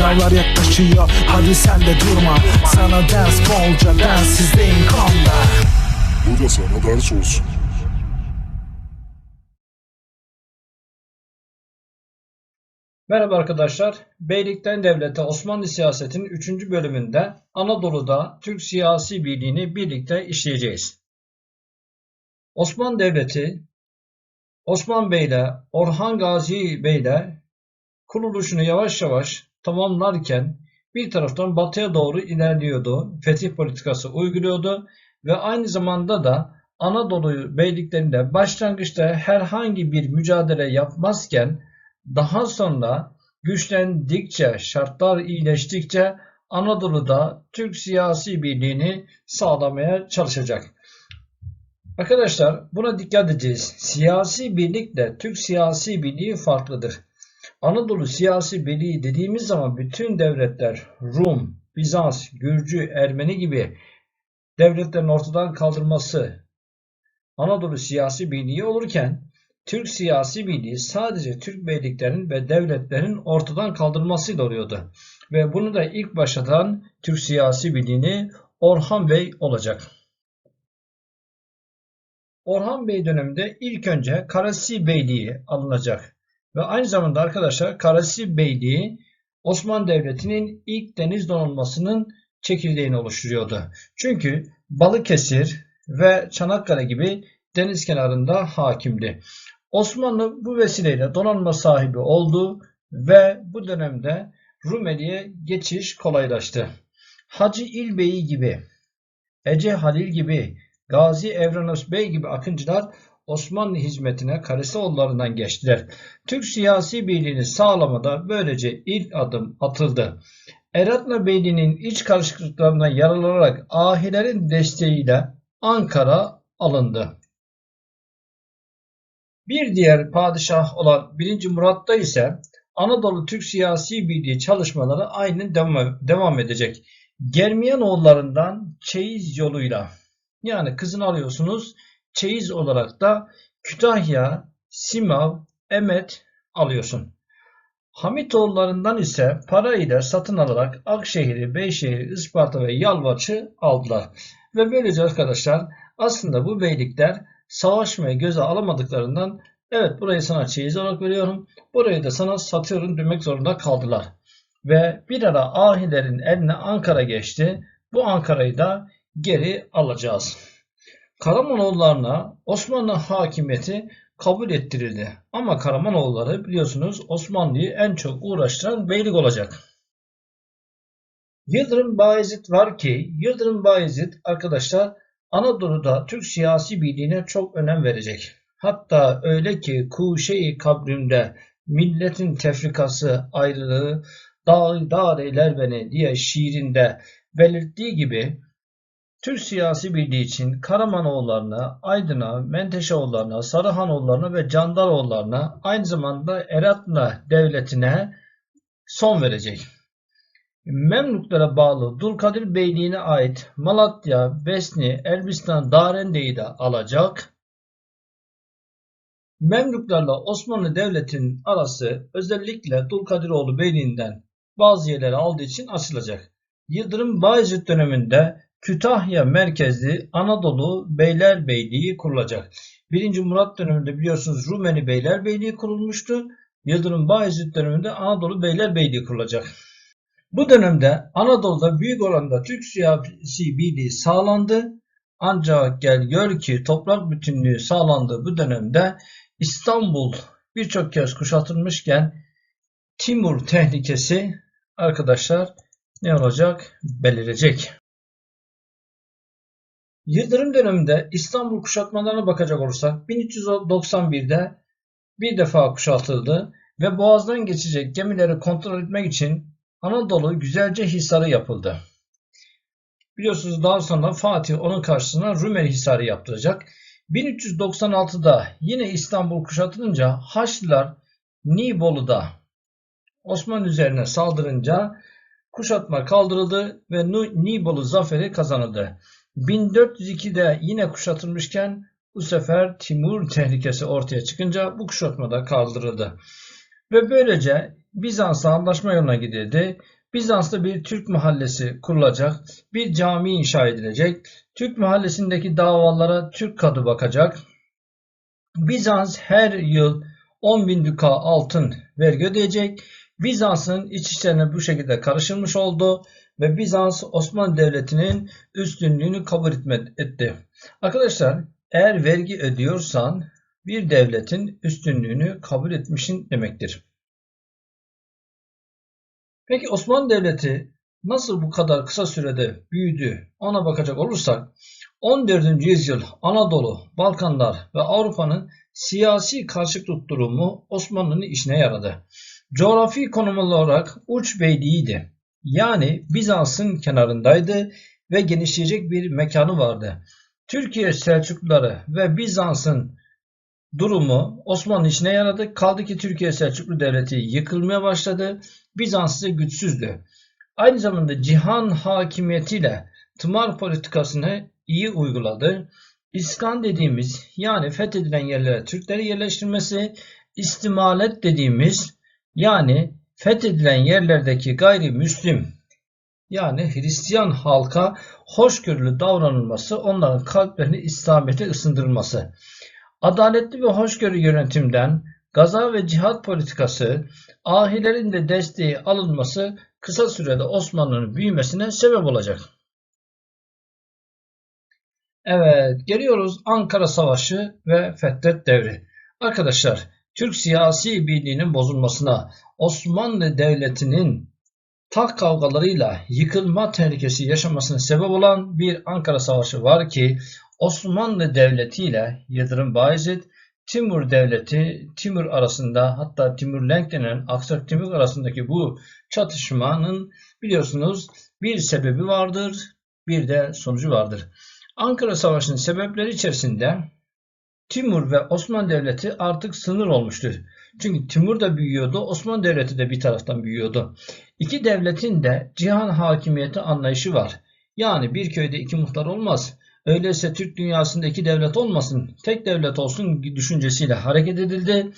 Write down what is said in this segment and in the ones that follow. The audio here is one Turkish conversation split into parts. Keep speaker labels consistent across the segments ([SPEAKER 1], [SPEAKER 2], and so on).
[SPEAKER 1] Sınavlar yaklaşıyor hadi sen de durma Sana ders bolca densizliğin konda
[SPEAKER 2] Bu da sana ders olsun.
[SPEAKER 3] Merhaba arkadaşlar. Beylikten Devlete Osmanlı Siyasetinin 3. bölümünde Anadolu'da Türk siyasi birliğini birlikte işleyeceğiz. Osmanlı Devleti Osman Bey ile Orhan Gazi Bey ile kuruluşunu yavaş yavaş tamamlarken bir taraftan batıya doğru ilerliyordu. Fetih politikası uyguluyordu ve aynı zamanda da Anadolu beyliklerinde başlangıçta herhangi bir mücadele yapmazken daha sonra güçlendikçe, şartlar iyileştikçe Anadolu'da Türk siyasi birliğini sağlamaya çalışacak. Arkadaşlar buna dikkat edeceğiz. Siyasi birlikle Türk siyasi birliği farklıdır. Anadolu siyasi birliği dediğimiz zaman bütün devletler Rum, Bizans, Gürcü, Ermeni gibi devletlerin ortadan kaldırması Anadolu siyasi birliği olurken Türk siyasi birliği sadece Türk beyliklerinin ve devletlerin ortadan kaldırılmasıyla oluyordu. Ve bunu da ilk başlatan Türk siyasi birliğini Orhan Bey olacak. Orhan Bey döneminde ilk önce Karasi Beyliği alınacak. Ve aynı zamanda arkadaşlar Karasi Beyliği Osmanlı Devleti'nin ilk deniz donanmasının çekirdeğini oluşturuyordu. Çünkü Balıkesir ve Çanakkale gibi deniz kenarında hakimdi. Osmanlı bu vesileyle donanma sahibi oldu ve bu dönemde Rumeli'ye geçiş kolaylaştı. Hacı İlbey gibi, Ece Halil gibi, Gazi Evranos Bey gibi akıncılar Osmanlı hizmetine Karasioğullarından geçtiler. Türk siyasi birliğini sağlamada böylece ilk adım atıldı. Eratna Beyliği'nin iç karışıklıklarına yaralanarak ahilerin desteğiyle Ankara alındı. Bir diğer padişah olan 1. Murat'ta ise Anadolu Türk siyasi birliği çalışmaları aynen devam, devam edecek. Germiyanoğullarından çeyiz yoluyla yani kızını alıyorsunuz çeyiz olarak da Kütahya, Simav, Emet alıyorsun. Hamitoğullarından ise para ile satın alarak Akşehir'i, Beyşehir'i, Isparta ve Yalvaç'ı aldılar. Ve böylece arkadaşlar aslında bu beylikler savaşmaya göze alamadıklarından evet burayı sana çeyiz olarak veriyorum. Burayı da sana satıyorum demek zorunda kaldılar. Ve bir ara ahilerin eline Ankara geçti. Bu Ankara'yı da geri alacağız. Karamanoğullarına Osmanlı hakimiyeti kabul ettirildi. Ama Karamanoğulları biliyorsunuz Osmanlı'yı en çok uğraştıran beylik olacak. Yıldırım Bayezid var ki Yıldırım Bayezid arkadaşlar Anadolu'da Türk siyasi birliğine çok önem verecek. Hatta öyle ki Kuşe-i Kabrim'de milletin tefrikası ayrılığı dağ dağ eyler beni diye şiirinde belirttiği gibi Türk siyasi birliği için Karamanoğullarına, Aydın'a, Menteşeoğullarına, Sarıhanoğullarına ve Candaroğullarına aynı zamanda Eratna devletine son verecek. Memluklara bağlı Dulkadir Beyliği'ne ait Malatya, Besni, Elbistan, Darende'yi de alacak. Memluklarla Osmanlı Devleti'nin arası özellikle Dulkadiroğlu Beyliği'nden bazı yerleri aldığı için açılacak. Yıldırım Bayezid döneminde Kütahya merkezli Anadolu Beylerbeyliği kurulacak. 1. Murat döneminde biliyorsunuz Rumeli Beylerbeyliği kurulmuştu. Yıldırım Bayezid döneminde Anadolu Beylerbeyliği kurulacak. Bu dönemde Anadolu'da büyük oranda Türk siyasi birliği sağlandı. Ancak gel gör ki toprak bütünlüğü sağlandığı bu dönemde İstanbul birçok kez kuşatılmışken Timur tehlikesi arkadaşlar ne olacak? Belirecek. Yıldırım döneminde İstanbul kuşatmalarına bakacak olursak 1391'de bir defa kuşatıldı ve Boğaz'dan geçecek gemileri kontrol etmek için Anadolu güzelce hisarı yapıldı. Biliyorsunuz daha sonra Fatih onun karşısına Rumeli Hisarı yaptıracak. 1396'da yine İstanbul kuşatılınca Haçlılar Nibolu'da Osmanlı üzerine saldırınca kuşatma kaldırıldı ve Nibolu zaferi kazanıldı. 1402'de yine kuşatılmışken bu sefer Timur tehlikesi ortaya çıkınca bu kuşatma da kaldırıldı. Ve böylece Bizans'la anlaşma yoluna gidildi. Bizans'ta bir Türk mahallesi kurulacak, bir cami inşa edilecek, Türk mahallesindeki davalara Türk kadı bakacak. Bizans her yıl 10 bin duka altın vergi ödeyecek. Bizans'ın iç işlerine bu şekilde karışılmış oldu ve Bizans Osmanlı Devleti'nin üstünlüğünü kabul etti. Arkadaşlar eğer vergi ödüyorsan bir devletin üstünlüğünü kabul etmişin demektir. Peki Osmanlı Devleti nasıl bu kadar kısa sürede büyüdü ona bakacak olursak 14. yüzyıl Anadolu, Balkanlar ve Avrupa'nın siyasi karşıtlık durumu Osmanlı'nın işine yaradı. Coğrafi konum olarak uç beyliğiydi. Yani Bizans'ın kenarındaydı ve genişleyecek bir mekanı vardı. Türkiye Selçukluları ve Bizans'ın durumu Osmanlı işine yaradı. Kaldı ki Türkiye Selçuklu Devleti yıkılmaya başladı. Bizans ise güçsüzdü. Aynı zamanda cihan hakimiyetiyle tımar politikasını iyi uyguladı. İskan dediğimiz yani fethedilen yerlere Türkleri yerleştirmesi, istimalet dediğimiz yani fethedilen yerlerdeki gayrimüslim yani Hristiyan halka hoşgörülü davranılması, onların kalplerini İslamiyet'e ısındırılması. Adaletli ve hoşgörü yönetimden gaza ve cihat politikası, ahilerin de desteği alınması kısa sürede Osmanlı'nın büyümesine sebep olacak. Evet, geliyoruz Ankara Savaşı ve Fetret Devri. Arkadaşlar, Türk siyasi birliğinin bozulmasına, Osmanlı Devleti'nin tak kavgalarıyla yıkılma tehlikesi yaşamasına sebep olan bir Ankara Savaşı var ki Osmanlı Devleti ile Yıldırım Bayezid, Timur Devleti, Timur arasında hatta Timurlenk denen Aksak Timur arasındaki bu çatışmanın biliyorsunuz bir sebebi vardır, bir de sonucu vardır. Ankara Savaşı'nın sebepleri içerisinde Timur ve Osmanlı Devleti artık sınır olmuştur. Çünkü Timur da büyüyordu, Osmanlı Devleti de bir taraftan büyüyordu. İki devletin de cihan hakimiyeti anlayışı var. Yani bir köyde iki muhtar olmaz. Öyleyse Türk dünyasında iki devlet olmasın, tek devlet olsun düşüncesiyle hareket edildi.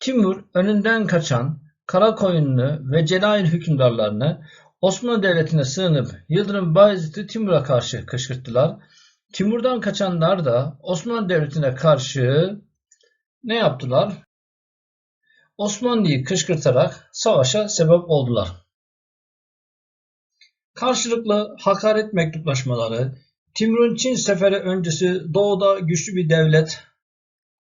[SPEAKER 3] Timur önünden kaçan Karakoyunlu ve Celail hükümdarlarını Osmanlı Devleti'ne sığınıp Yıldırım Bayezid'i Timur'a karşı kışkırttılar. Timur'dan kaçanlar da Osmanlı Devleti'ne karşı ne yaptılar? Osmanlı'yı kışkırtarak savaşa sebep oldular. Karşılıklı hakaret mektuplaşmaları, Timur'un Çin seferi öncesi doğuda güçlü bir devlet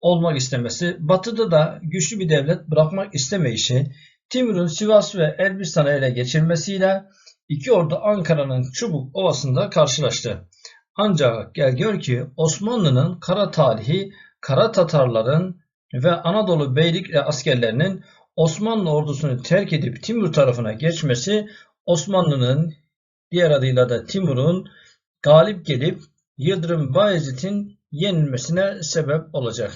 [SPEAKER 3] olmak istemesi, batıda da güçlü bir devlet bırakmak istemeyişi, Timur'un Sivas ve Elbistan'ı ele geçirmesiyle iki ordu Ankara'nın Çubuk Ovası'nda karşılaştı. Ancak gel gör ki Osmanlı'nın kara talihi Kara Tatarların ve Anadolu beylik askerlerinin Osmanlı ordusunu terk edip Timur tarafına geçmesi Osmanlı'nın diğer adıyla da Timur'un galip gelip Yıldırım Bayezid'in yenilmesine sebep olacak.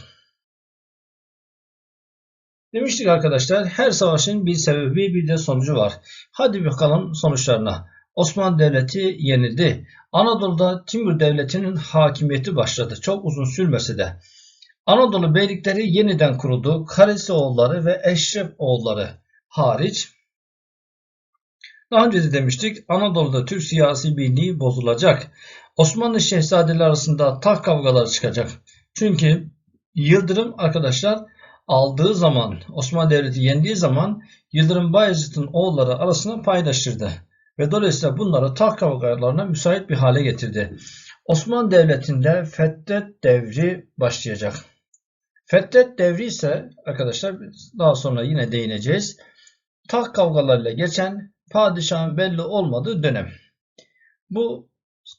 [SPEAKER 3] Demiştik arkadaşlar her savaşın bir sebebi bir de sonucu var. Hadi bakalım sonuçlarına. Osmanlı Devleti yenildi. Anadolu'da Timur Devleti'nin hakimiyeti başladı. Çok uzun sürmese de. Anadolu beylikleri yeniden kuruldu. Karesi oğulları ve Eşref oğulları hariç. Daha önce de demiştik Anadolu'da Türk siyasi birliği bozulacak. Osmanlı şehzadeleri arasında taht kavgaları çıkacak. Çünkü Yıldırım arkadaşlar aldığı zaman Osmanlı Devleti yendiği zaman Yıldırım Bayezid'in oğulları arasında paylaştırdı. Ve dolayısıyla bunları taht kavgalarına müsait bir hale getirdi. Osmanlı Devleti'nde Fetret devri başlayacak. Fetret devri ise arkadaşlar daha sonra yine değineceğiz. Taht kavgalarıyla geçen padişahın belli olmadığı dönem. Bu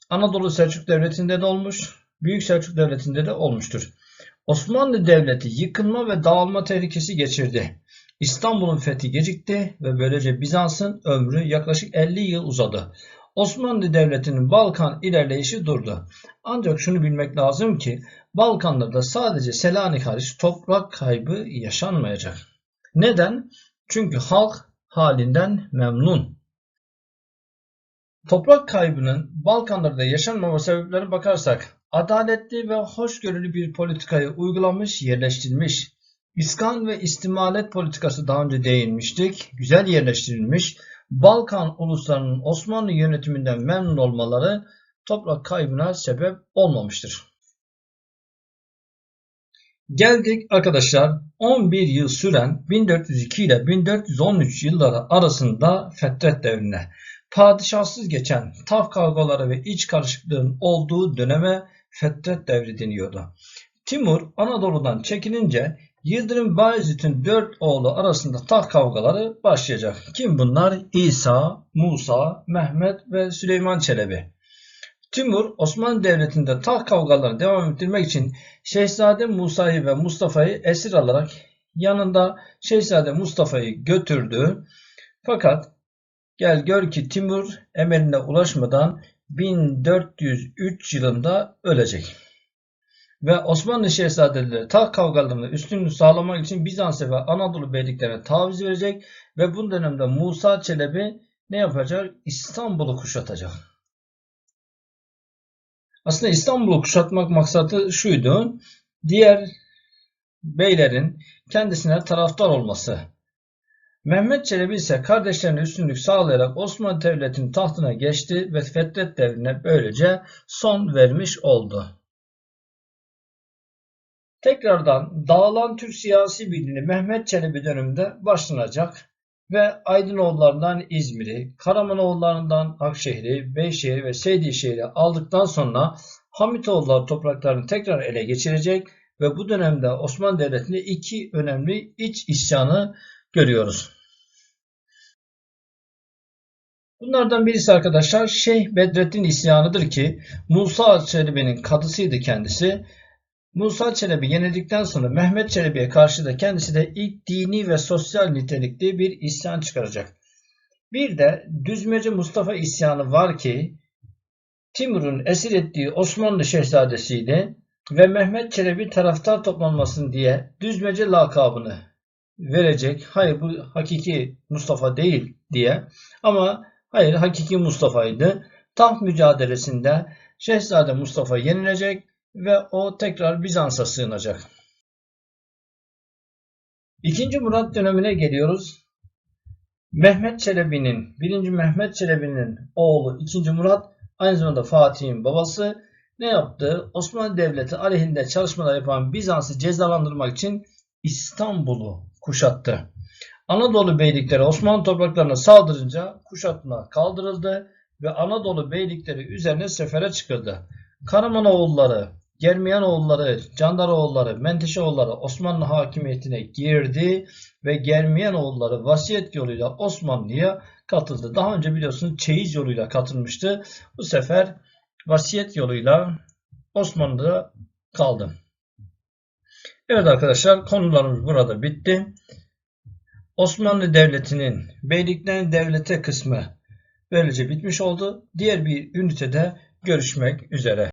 [SPEAKER 3] Anadolu Selçuk Devleti'nde de olmuş, Büyük Selçuk Devleti'nde de olmuştur. Osmanlı Devleti yıkılma ve dağılma tehlikesi geçirdi. İstanbul'un fethi gecikti ve böylece Bizans'ın ömrü yaklaşık 50 yıl uzadı. Osmanlı Devleti'nin Balkan ilerleyişi durdu. Ancak şunu bilmek lazım ki Balkanlarda sadece Selanik hariç toprak kaybı yaşanmayacak. Neden? Çünkü halk halinden memnun. Toprak kaybının Balkanlarda yaşanmama sebeplerine bakarsak adaletli ve hoşgörülü bir politikayı uygulamış, yerleştirmiş. İskan ve istimalet politikası daha önce değinmiştik. Güzel yerleştirilmiş. Balkan uluslarının Osmanlı yönetiminden memnun olmaları toprak kaybına sebep olmamıştır. Geldik arkadaşlar 11 yıl süren 1402 ile 1413 yılları arasında Fetret devrine. Padişahsız geçen taf kavgaları ve iç karışıklığın olduğu döneme Fetret devri deniyordu. Timur Anadolu'dan çekilince Yıldırım Bayezid'in dört oğlu arasında taht kavgaları başlayacak. Kim bunlar? İsa, Musa, Mehmet ve Süleyman Çelebi. Timur Osmanlı Devleti'nde taht kavgalarını devam ettirmek için Şehzade Musa'yı ve Mustafa'yı esir alarak yanında Şehzade Mustafa'yı götürdü. Fakat gel gör ki Timur emeline ulaşmadan 1403 yılında ölecek. Ve Osmanlı Şehzadeleri taht kavgalarında üstünlüğü sağlamak için Bizans'a ve Anadolu beyliklerine taviz verecek ve bu dönemde Musa Çelebi ne yapacak? İstanbul'u kuşatacak. Aslında İstanbul'u kuşatmak maksatı şuydu. Diğer beylerin kendisine taraftar olması. Mehmet Çelebi ise kardeşlerine üstünlük sağlayarak Osmanlı Devleti'nin tahtına geçti ve Fetret devrine böylece son vermiş oldu. Tekrardan dağılan Türk siyasi birliğini Mehmet Çelebi döneminde başlanacak ve Aydınoğullarından İzmir'i, Karamanoğullarından Akşehir'i, Beyşehir ve Seydişehir'i aldıktan sonra Hamitoğulları topraklarını tekrar ele geçirecek ve bu dönemde Osmanlı Devleti'nde iki önemli iç isyanı görüyoruz. Bunlardan birisi arkadaşlar Şeyh Bedrettin isyanıdır ki Musa Çelebi'nin kadısıydı kendisi. Musa Çelebi yenildikten sonra Mehmet Çelebi'ye karşı da kendisi de ilk dini ve sosyal nitelikli bir isyan çıkaracak. Bir de Düzmece Mustafa isyanı var ki Timur'un esir ettiği Osmanlı şehzadesiydi ve Mehmet Çelebi taraftar toplanmasın diye Düzmece lakabını verecek. Hayır bu hakiki Mustafa değil diye ama hayır hakiki Mustafa'ydı. Taht mücadelesinde Şehzade Mustafa yenilecek ve o tekrar Bizans'a sığınacak. İkinci Murat dönemine geliyoruz. Mehmet Çelebi'nin, 1. Mehmet Çelebi'nin oğlu 2. Murat aynı zamanda Fatih'in babası ne yaptı? Osmanlı Devleti aleyhinde çalışmalar yapan Bizans'ı cezalandırmak için İstanbul'u kuşattı. Anadolu beylikleri Osmanlı topraklarına saldırınca kuşatma kaldırıldı ve Anadolu beylikleri üzerine sefere çıkıldı. Karamanoğulları, Germiyanoğulları, Candaroğulları, Menteşeoğulları Osmanlı hakimiyetine girdi ve Germiyanoğulları vasiyet yoluyla Osmanlı'ya katıldı. Daha önce biliyorsunuz çeyiz yoluyla katılmıştı. Bu sefer vasiyet yoluyla Osmanlı'da kaldı. Evet arkadaşlar konularımız burada bitti. Osmanlı Devleti'nin beylikten devlete kısmı böylece bitmiş oldu. Diğer bir ünitede görüşmek üzere.